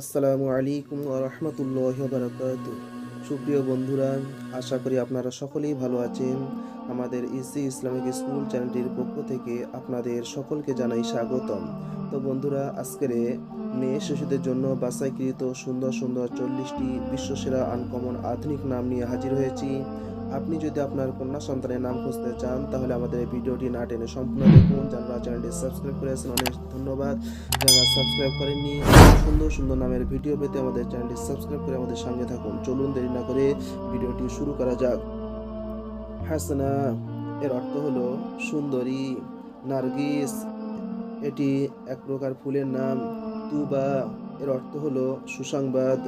আসসালামু আলাইকুম রহমতুল্লাহ বারকাত। সুপ্রিয় বন্ধুরা, আশা করি আপনারা সকলেই ভালো আছেন। আমাদের ইসি ইসলামিক স্কুল চ্যানেলটির পক্ষ থেকে আপনাদের সকলকে জানাই স্বাগতম। তো বন্ধুরা, আজকের মেয়ে শিশুদের জন্য বাছাইকৃত সুন্দর সুন্দর চল্লিশটি বিশ্বসেরা আনকমন আধুনিক নাম নিয়ে হাজির হয়েছি। আপনি যদি আপনার কন্যা সন্তানের নাম খুঁজতে চান, তাহলে আমাদের এই ভিডিওটি না টেনে সম্পূর্ণ দেখুন। যারা চ্যানেলটি সাবস্ক্রাইব করেছেন অনেক ধন্যবাদ। যারা সাবস্ক্রাইব করেননি, সুন্দর সুন্দর নামের ভিডিও পেতে আমাদের চ্যানেলটি সাবস্ক্রাইব করে আমাদের সঙ্গে থাকুন। চলুন দেরি না করে ভিডিওটি শুরু করা যাক। হাসনা, এর অর্থ হলো সুন্দরী, নার্গিস, এটি এক প্রকার ফুলের নাম। তুবা, এর অর্থ হলো সুসংবাদ।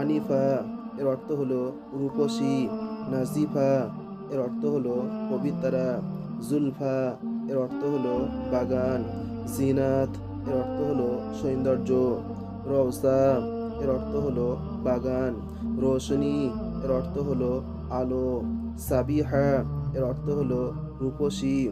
আনিফা, এর অর্থ হলো রূপসী। নাজিফা, এর অর্থ হলো পবিত্রা। জুলফা, এর অর্থ হলো বাগান। জিনাত, এর অর্থ হলো সৌন্দর্য। রওসা, এর অর্থ হলো বাগান। রোশনী, এর অর্থ হলো আলো। সাবিহা, এর অর্থ হলো রূপসী।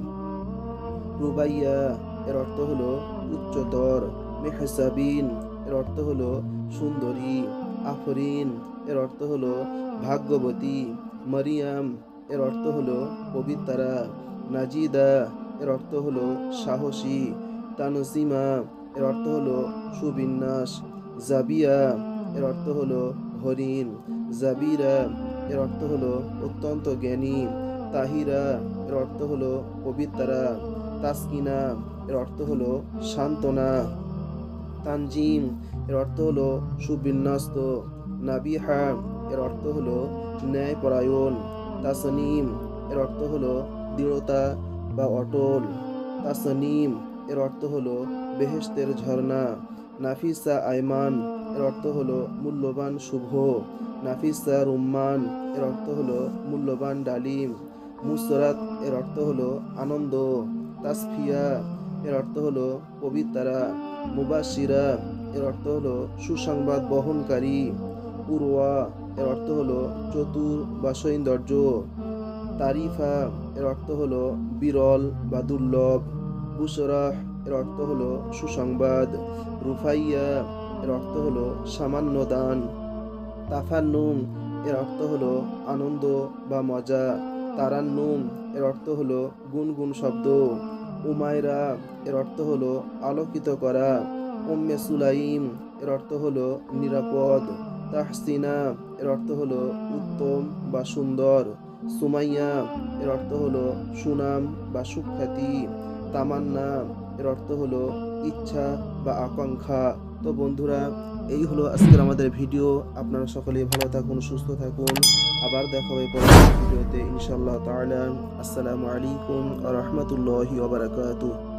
রুবাইয়া, এর অর্থ হলো উচ্চতর। মেহসাবিন, এর অর্থ হলো সুন্দরী। আফরিন, এর অর্থ হলো ভাগ্যবতী। মরিয়াম, এর অর্থ হলো পবিত্রা নাজিদা, এর অর্থ হলো সাহসী। তানসিমা, এর অর্থ হলো সুবিন্যাস। জাবিয়া, এর অর্থ হলো হরিণ। জাবিরা, এর অর্থ হলো অত্যন্ত জ্ঞানী। তাহিরা, এর অর্থ হলো পবিত্রা তাসকিনা, এর অর্থ হলো সান্ত্বনা। তানজিম, এর অর্থ হলো সুবিন্যস্ত। নাবিহা এর অর্থ হলো ন্যায়পরায়ণ, তাসনিম, এর অর্থ হলো দৃঢ়তা বা অটল, তাসনিম, এর অর্থ হলো বেহেশতের ঝর্ণা, নাফিসা আইমান এর অর্থ হলো মূল্যবান শুভ, নাফিসা রুম্মান, এর অর্থ হলো মূল্যবান ডালিম, মুসরাত, এর অর্থ হলো আনন্দ, তাসফিয়া, এর অর্থ হলো পবিত্রা মুবাসিরা এর অর্থ হলো সুসংবাদ বহনকারী উরওয়া এর অর্থ হলো চতুর বা সৌন্দর্য। তারিফা, এর অর্থ হলো বিরল বা দুর্লভ। বুসরাহ, এর অর্থ হলো সুসংবাদ। রুফাইয়া, এর অর্থ হলো সামান্য দান তাফান্নুম, এর অর্থ হলো আনন্দ বা মজা। তারান্নুম, এর অর্থ হলো গুনগুন শব্দ। উমায়রা, এর অর্থ হলো আলোকিত করা। উম্মে সুলাইম, এর অর্থ হলো নিরাপদ। তাহসিনা, এর অর্থ হলো উত্তম বা সুন্দর। সুমাইয়া, এর অর্থ হলো সুনাম বা সুখ্যাতি। তামান্না, এর অর্থ হলো ইচ্ছা বা আকাঙ্ক্ষা। তো বন্ধুরা, এই হলো আজকের আমাদের ভিডিও। আপনারা সকলে ভালো থাকুন, সুস্থ থাকুন। আবার দেখা হবে পরবর্তী ভিডিওতে। ইনশাল্লাহ তাআলা। আসসালামু আলাইকুম ওয়া রাহমাতুল্লাহি ওয়া বারাকাতুহু।